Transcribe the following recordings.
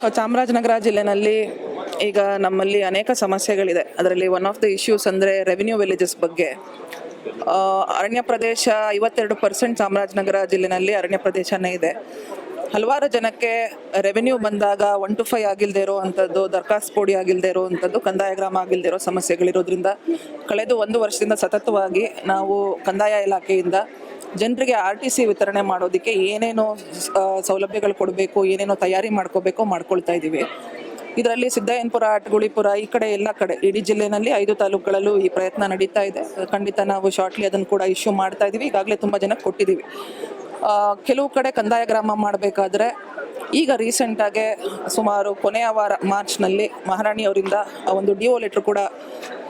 ಚಾಮರಾಜನಗರ ಜಿಲ್ಲೆನಲ್ಲಿ ಈಗ ನಮ್ಮಲ್ಲಿ ಅನೇಕ ಸಮಸ್ಯೆಗಳಿದೆ. ಅದರಲ್ಲಿ ಒನ್ ಆಫ್ ದ ಇಶ್ಯೂಸ್ ಅಂದರೆ ರೆವಿನ್ಯೂ ವಿಲೇಜಸ್ ಬಗ್ಗೆ. ಅರಣ್ಯ ಪ್ರದೇಶ ಐವತ್ತೆರಡು ಪರ್ಸೆಂಟ್ ಚಾಮರಾಜನಗರ ಜಿಲ್ಲೆನಲ್ಲಿ ಅರಣ್ಯ ಪ್ರದೇಶನೇ ಇದೆ. ಹಲವಾರು ಜನಕ್ಕೆ ರೆವೆನ್ಯೂ ಬಂದಾಗ ಒನ್ ಟು ಫೈ ಆಗಿಲ್ಲದೆ ಇರೋ ಅಂಥದ್ದು ದರ್ಖಾಸ್ತು ಪೋಡಿ ಆಗಿಲ್ಲದೆ ಇರೋ ಅಂಥದ್ದು ಕಂದಾಯ ಗ್ರಾಮ ಆಗಿಲ್ಲದೆ ಇರೋ ಸಮಸ್ಯೆಗಳಿರೋದ್ರಿಂದ ಕಳೆದ ಒಂದು ವರ್ಷದಿಂದ ಸತತವಾಗಿ ನಾವು ಕಂದಾಯ ಇಲಾಖೆಯಿಂದ ಜನರಿಗೆ ಆರ್ ಟಿ ಸಿ ವಿತರಣೆ ಮಾಡೋದಕ್ಕೆ ಏನೇನು ಸೌಲಭ್ಯಗಳು ಕೊಡಬೇಕು, ಏನೇನೋ ತಯಾರಿ ಮಾಡ್ಕೋಬೇಕು ಮಾಡ್ಕೊಳ್ತಾ ಇದ್ದೀವಿ. ಇದರಲ್ಲಿ ಸಿದ್ದಯ್ಯನಪುರ ಅಟ್ಗುಳಿಪುರ ಈ ಕಡೆ ಎಲ್ಲ ಕಡೆ, ಇಡೀ ಜಿಲ್ಲೆನಲ್ಲಿ ಐದು ತಾಲೂಕುಗಳಲ್ಲೂ ಈ ಪ್ರಯತ್ನ ನಡೀತಾ ಇದೆ. ಖಂಡಿತ ನಾವು ಶಾರ್ಟ್ಲಿ ಅದನ್ನು ಕೂಡ ಇಶ್ಯೂ ಮಾಡ್ತಾ ಇದ್ದೀವಿ. ಈಗಾಗಲೇ ತುಂಬ ಜನಕ್ಕೆ ಕೊಟ್ಟಿದ್ದೀವಿ. ಕೆಲವು ಕಡೆ ಕಂದಾಯ ಗ್ರಾಮ ಮಾಡಬೇಕಾದ್ರೆ ಈಗ ರೀಸೆಂಟಾಗೆ ಸುಮಾರು ಕೊನೆಯ ವಾರ, ಮಾರ್ಚ್ನಲ್ಲಿ ಮಹಾರಾಣಿಯವರಿಂದ ಒಂದು ಡಿಒ ಲೆಟ್ರ್ ಕೂಡ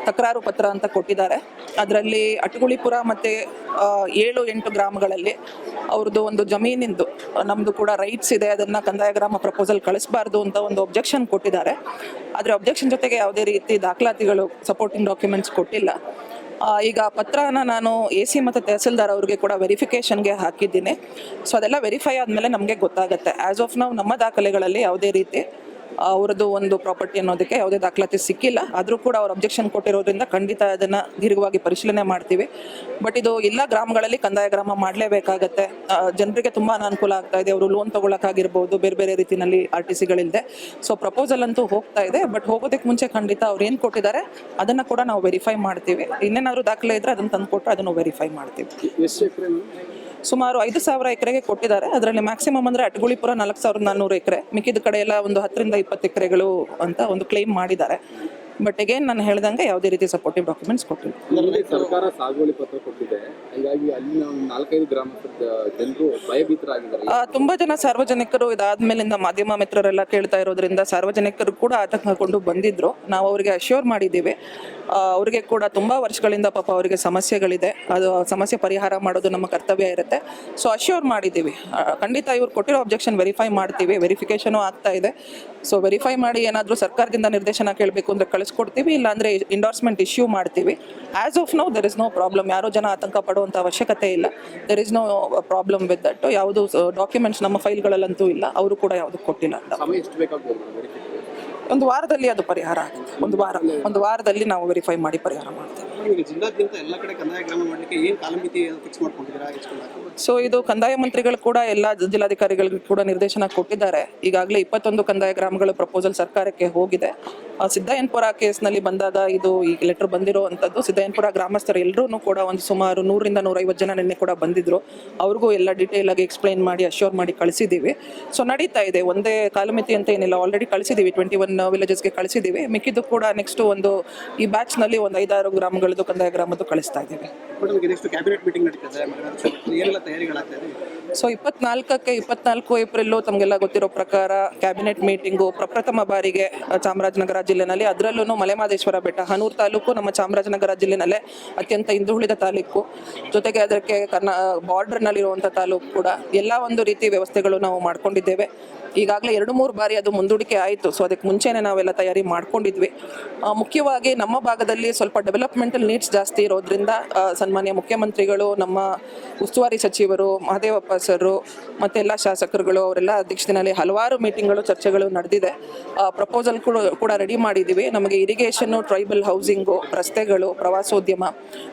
ತಕರಾರು ಪತ್ರ ಅಂತ ಕೊಟ್ಟಿದ್ದಾರೆ. ಅದರಲ್ಲಿ ಅಟಗುಳಿಪುರ ಮತ್ತು ಏಳು ಎಂಟು ಗ್ರಾಮಗಳಲ್ಲಿ ಅವ್ರದ್ದು ಒಂದು ಜಮೀನಿಂದು ನಮ್ಮದು ಕೂಡ ರೈಟ್ಸ್ ಇದೆ, ಅದನ್ನು ಕಂದಾಯ ಗ್ರಾಮ ಪ್ರಪೋಸಲ್ ಕಳಿಸಬಾರ್ದು ಅಂತ ಒಂದು ಒಬ್ಜೆಕ್ಷನ್ ಕೊಟ್ಟಿದ್ದಾರೆ. ಆದರೆ ಒಬ್ಜೆಕ್ಷನ್ ಜೊತೆಗೆ ಯಾವುದೇ ರೀತಿ ದಾಖಲಾತಿಗಳು ಸಪೋರ್ಟಿಂಗ್ ಡಾಕ್ಯುಮೆಂಟ್ಸ್ ಕೊಟ್ಟಿಲ್ಲ. ಈಗ ಪತ್ರನ ನಾನು ಎ ಸಿ ಮತ್ತು ತಹಸೀಲ್ದಾರ್ ಅವ್ರಿಗೆ ಕೂಡ ವೆರಿಫಿಕೇಷನ್ಗೆ ಹಾಕಿದ್ದೀನಿ. ಸೊ ಅದೆಲ್ಲ ವೆರಿಫೈ ಆದಮೇಲೆ ನಮಗೆ ಗೊತ್ತಾಗುತ್ತೆ. ಆ್ಯಸ್ ಆಫ್ ನಾವು ನಮ್ಮ ದಾಖಲೆಗಳಲ್ಲಿ ಯಾವುದೇ ರೀತಿ ಅವರದ್ದು ಒಂದು ಪ್ರಾಪರ್ಟಿ ಅನ್ನೋದಕ್ಕೆ ಯಾವುದೇ ದಾಖಲಾತಿ ಸಿಕ್ಕಿಲ್ಲ. ಆದರೂ ಕೂಡ ಅವ್ರು ಅಬ್ಜೆಕ್ಷನ್ ಕೊಟ್ಟಿರೋದ್ರಿಂದ ಖಂಡಿತ ಅದನ್ನು ದೀರ್ಘವಾಗಿ ಪರಿಶೀಲನೆ ಮಾಡ್ತೀವಿ. ಬಟ್ ಇದು ಎಲ್ಲ ಗ್ರಾಮಗಳಲ್ಲಿ ಕಂದಾಯ ಗ್ರಾಮ ಮಾಡಲೇಬೇಕಾಗತ್ತೆ. ಜನರಿಗೆ ತುಂಬ ಅನಾನುಕೂಲ ಆಗ್ತಾ ಇದೆ. ಅವರು ಲೋನ್ ತೊಗೊಳಕ್ಕಾಗಿರ್ಬೋದು, ಬೇರೆ ಬೇರೆ ರೀತಿಯಲ್ಲಿ ಆರ್ ಟಿ ಸಿಗಳಿಲ್ಲದೆ ಸೊ ಪ್ರಪೋಸಲ್ ಅಂತೂ ಹೋಗ್ತಾ ಇದೆ. ಬಟ್ ಹೋಗೋದಕ್ಕೆ ಮುಂಚೆ ಖಂಡಿತ ಅವ್ರು ಏನು ಕೊಟ್ಟಿದ್ದಾರೆ, ಅದನ್ನು ಕೂಡ ನಾವು ವೆರಿಫೈ ಮಾಡ್ತೀವಿ. ಇನ್ನೇನಾದ್ರು ದಾಖಲೆ ಇದ್ರೆ ಅದನ್ನು ತಂದು ಕೊಟ್ಟರೆ ಅದನ್ನು ವೆರಿಫೈ ಮಾಡ್ತೀವಿ. ಸುಮಾರು ಐದು ಸಾವಿರ ಎಕರೆಗೆ ಕೊಟ್ಟಿದ್ದಾರೆ. ಅದರಲ್ಲಿ ಮ್ಯಾಕ್ಸಿಮಮ್ ಅಂದ್ರೆ ಅಟ್ಗುಳಿಪುರ ನಾಲ್ಕು ಸಾವಿರದ ನಾನ್ನೂರು ಎಕರೆ, ಮಿಕ್ಕಿದ ಕಡೆ ಎಲ್ಲ ಒಂದು ಹತ್ತರಿಂದ ಇಪ್ಪತ್ತು ಎಕರೆಗಳು ಅಂತ ಒಂದು ಕ್ಲೇಮ್ ಮಾಡಿದ್ದಾರೆ. ಬಟ್ ಅಗೇನ್ ನಾನು ಹೇಳ್ದಂಗೆ ಯಾವುದೇ ರೀತಿ ಸಪೋರ್ಟಿವ್ ಡಾಕ್ಯುಮೆಂಟ್ಸ್ ಕೊಟ್ಟಿಲ್ಲ. ಸರ್ಕಾರ ಸಾಗುವಳಿ ಪತ್ರ ಕೊಟ್ಟಿದೆ. ಹೀಗಾಗಿ ಅಲ್ಲಿ ನಾಲ್ಕೈದು ಗ್ರಾಮದ ಜನರು ಭಯಭೀತರಾಗಿದ್ದಾರೆ. ಆ, ತುಂಬಾ ಜನ ಸಾರ್ವಜನಿಕರು ಇದಾದ್ಮೇಲಿಂದ ಮಾಧ್ಯಮ ಮಿತ್ರರೆಲ್ಲ ಕೇಳ್ತಾ ಇರೋದ್ರಿಂದ ಸಾರ್ವಜನಿಕರು ಕೂಡ ಆತಂಕಗೊಂಡು ಬಂದಿದ್ರು. ನಾವು ಅವರಿಗೆ ಅಶ್ಯೂರ್ ಮಾಡಿದ್ದೀವಿ. ಆ, ಅವರಿಗೆ ಕೂಡ ತುಂಬಾ ವರ್ಷಗಳಿಂದ ಪಾಪ ಅವರಿಗೆ ಸಮಸ್ಯೆಗಳಿದೆ. ಅದು ಆ ಸಮಸ್ಯೆ ಪರಿಹಾರ ಮಾಡೋದು ನಮ್ಮ ಕರ್ತವ್ಯ ಇರುತ್ತೆ. ಸೊ ಅಶ್ಯೂರ್ ಮಾಡಿದ್ದೀವಿ. ಆ, ಖಂಡಿತ ಇವ್ರು ಕೊಟ್ಟಿರೋ ಅಬ್ಜೆಕ್ಷನ್ ವೆರಿಫೈ ಮಾಡ್ತೀವಿ. ವೆರಿಫಿಕೇಶನು ಆಗ್ತಾ ಇದೆ. ಸೊ ವೆರಿಫೈ ಮಾಡಿ ಏನಾದರೂ ಸರ್ಕಾರದಿಂದ ನಿರ್ದೇಶನ ಕೇಳಬೇಕು ಅಂದರೆ ಕಳಿಸ್ಕೊಡ್ತೀವಿ ಇಲ್ಲಾಂದರೆ ಇಂಡೋರ್ಸ್ಮೆಂಟ್ ಇಶ್ಯೂ ಮಾಡ್ತೀವಿ. As of now there is no problem ಯಾರೋ ಜನ ಆತಂಕ ಪಡುವಂಥ ಅವಶ್ಯಕತೆ ಇಲ್ಲ. There is no problem with that ಯಾವುದು ಡಾಕ್ಯುಮೆಂಟ್ಸ್ ನಮ್ಮ ಫೈಲ್ಗಳಲ್ಲಂತೂ ಇಲ್ಲ. ಅವರು ಕೂಡ ಯಾವುದು ಕೊಟ್ಟಿಲ್ಲ ಒಂದು ವಾರದಲ್ಲಿ ಅದು ಪರಿಹಾರ ಆಗುತ್ತೆ. ಒಂದು ವಾರ ಒಂದು ವಾರದಲ್ಲಿ ನಾವು ವೆರಿಫೈ ಮಾಡಿ ಪರಿಹಾರ ಮಾಡ್ತೀವಿ. ಸೊ ಇದು ಕಂದಾಯ ಮಂತ್ರಿಗಳು ಕೂಡ ಎಲ್ಲ ಜಿಲ್ಲಾಧಿಕಾರಿಗಳಿಗೂ ಕೂಡ ನಿರ್ದೇಶನ ಕೊಟ್ಟಿದ್ದಾರೆ. ಈಗಾಗಲೇ ಇಪ್ಪತ್ತೊಂದು ಕಂದಾಯ ಗ್ರಾಮಗಳ ಪ್ರಪೋಸಲ್ ಸರ್ಕಾರಕ್ಕೆ ಹೋಗಿದೆ. ಆ, ಸಿದ್ದಯ್ಯನಪುರ ಕೇಸ್ನಲ್ಲಿ ಬಂದಾಗ ಇದು ಈ ಲೆಟರ್ ಬಂದಿರೋವಂಥದ್ದು. ಸಿದ್ದಯ್ಯನಪುರ ಗ್ರಾಮಸ್ಥರು ಎಲ್ಲರೂ ಕೂಡ ಒಂದು ಸುಮಾರು ನೂರರಿಂದ ನೂರೈವತ್ತು ಜನ ನಿನ್ನೆ ಕೂಡ ಬಂದಿದ್ರು. ಅವ್ರಿಗೂ ಎಲ್ಲ ಡೀಟೇಲ್ ಆಗಿ ಎಕ್ಸ್ಪ್ಲೈನ್ ಮಾಡಿ ಅಶ್ಯೂರ್ ಮಾಡಿ ಕಳಿಸಿದ್ದೀವಿ. ಸೊ ನಡೀತಾ ಇದೆ. ಒಂದೇ ಕಾಲಮಿತಿ ಅಂತ ಏನಿಲ್ಲ. ಆಲ್ರೆಡಿ ಕಳಿಸಿದ್ದೀವಿ. ಟ್ವೆಂಟಿ ಒನ್ ವಿಲೇಜಸ್ಗೆ ಕಳಿಸಿದ್ದೀವಿ. ಮಿಕ್ಕಿದ್ದು ಕೂಡ ನೆಕ್ಸ್ಟ್ ಒಂದು ಈ ಬ್ಯಾಚ್ನಲ್ಲಿ ಒಂದು ಐದಾರು ಗ್ರಾಮಗಳದ್ದು ಕಂದಾಯ ಗ್ರಾಮದ್ದು ಕಳಿಸ್ತಾ ಇದ್ದೀವಿ. ಕ್ಯಾಬಿನೆಟ್ ಮೀಟಿಂಗ್ ನಡೀತದೆ ಸೊ ಇಪ್ಪತ್ನಾಲ್ಕಕ್ಕೆ ಇಪ್ಪತ್ನಾಲ್ಕು ಏಪ್ರಿಲ್ಲು ತಮಗೆಲ್ಲ ಗೊತ್ತಿರೋ ಪ್ರಕಾರ ಕ್ಯಾಬಿನೆಟ್ ಮೀಟಿಂಗು ಪ್ರಪ್ರಥಮ ಬಾರಿಗೆ ಚಾಮರಾಜನಗರ ಜಿಲ್ಲೆನಲ್ಲಿ. ಅದರಲ್ಲೂ ಮಲೆಮಹದೇಶ್ವರ ಬೆಟ್ಟ ಹನೂರು ತಾಲೂಕು ನಮ್ಮ ಚಾಮರಾಜನಗರ ಜಿಲ್ಲೆನಲ್ಲೇ ಅತ್ಯಂತ ಹಿಂದುಳಿದ ತಾಲೂಕು. ಜೊತೆಗೆ ಅದಕ್ಕೆ ಕರ್ನಾ ಬಾರ್ಡರ್ನಲ್ಲಿರುವಂಥ ತಾಲೂಕು ಕೂಡ. ಎಲ್ಲ ಒಂದು ರೀತಿ ವ್ಯವಸ್ಥೆಗಳು ನಾವು ಮಾಡ್ಕೊಂಡಿದ್ದೇವೆ. ಈಗಾಗಲೇ ಎರಡು ಮೂರು ಬಾರಿ ಅದು ಮುಂದೂಡಿಕೆ ಆಯಿತು. ಸೊ ಅದಕ್ಕೆ ಮುಂಚೆನೇ ನಾವೆಲ್ಲ ತಯಾರಿ ಮಾಡ್ಕೊಂಡಿದ್ವಿ. ಮುಖ್ಯವಾಗಿ ನಮ್ಮ ಭಾಗದಲ್ಲಿ ಸ್ವಲ್ಪ ಡೆವಲಪ್ಮೆಂಟಲ್ ನೀಡ್ಸ್ ಜಾಸ್ತಿ ಇರೋದ್ರಿಂದ ಸನ್ಮಾನ್ಯ ಮುಖ್ಯಮಂತ್ರಿಗಳು, ನಮ್ಮ ಉಸ್ತುವಾರಿ ಸಚಿವರು ಮಹದೇವಪ್ಪ ಸರು ಮತ್ತೆ ಎಲ್ಲ ಶಾಸಕರುಗಳು, ಅವರೆಲ್ಲ ಅಧ್ಯಕ್ಷತೆಯಲ್ಲಿ ಹಲವಾರು ಮೀಟಿಂಗ್ಗಳು, ಚರ್ಚೆಗಳು ನಡೆದಿದೆ. ಪ್ರಪೋಸಲ್ ಕೂಡ ಕೂಡ ರೆಡಿ ಮಾಡಿದ್ದೀವಿ. ನಮಗೆ ಇರಿಗೇಷನ್ ಟ್ರೈಬಲ್ ಹೌಸಿಂಗು, ರಸ್ತೆಗಳು, ಪ್ರವಾಸೋದ್ಯಮ.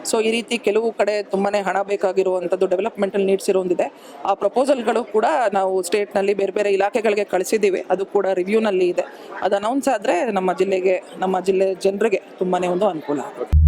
ಸೊ, ಈ ರೀತಿ ಕೆಲವು ಕಡೆ ತುಂಬಾ ಹಣ ಬೇಕಾಗಿರುವಂಥದ್ದು ಡೆವಲಪ್ಮೆಂಟಲ್ ನೀಡ್ಸ್ ಇರೋದಿದೆ. ಆ ಪ್ರಪೋಸಲ್ಗಳು ಕೂಡ ನಾವು ಸ್ಟೇಟ್ನಲ್ಲಿ ಬೇರೆ ಬೇರೆ ಇಲಾಖೆಗಳಿಗೆ ಕಳಿಸಿದ್ದೀವಿ. ಅದು ಕೂಡ ರಿವ್ಯೂನಲ್ಲಿ ಇದೆ. ಅದು ಅನೌನ್ಸ್ ಆದರೆ ನಮ್ಮ ಜಿಲ್ಲೆಗೆ, ನಮ್ಮ ಜಿಲ್ಲೆ ಜನರಿಗೆ ತುಂಬಾ ಒಂದು ಅನುಕೂಲ ಆಗುತ್ತೆ.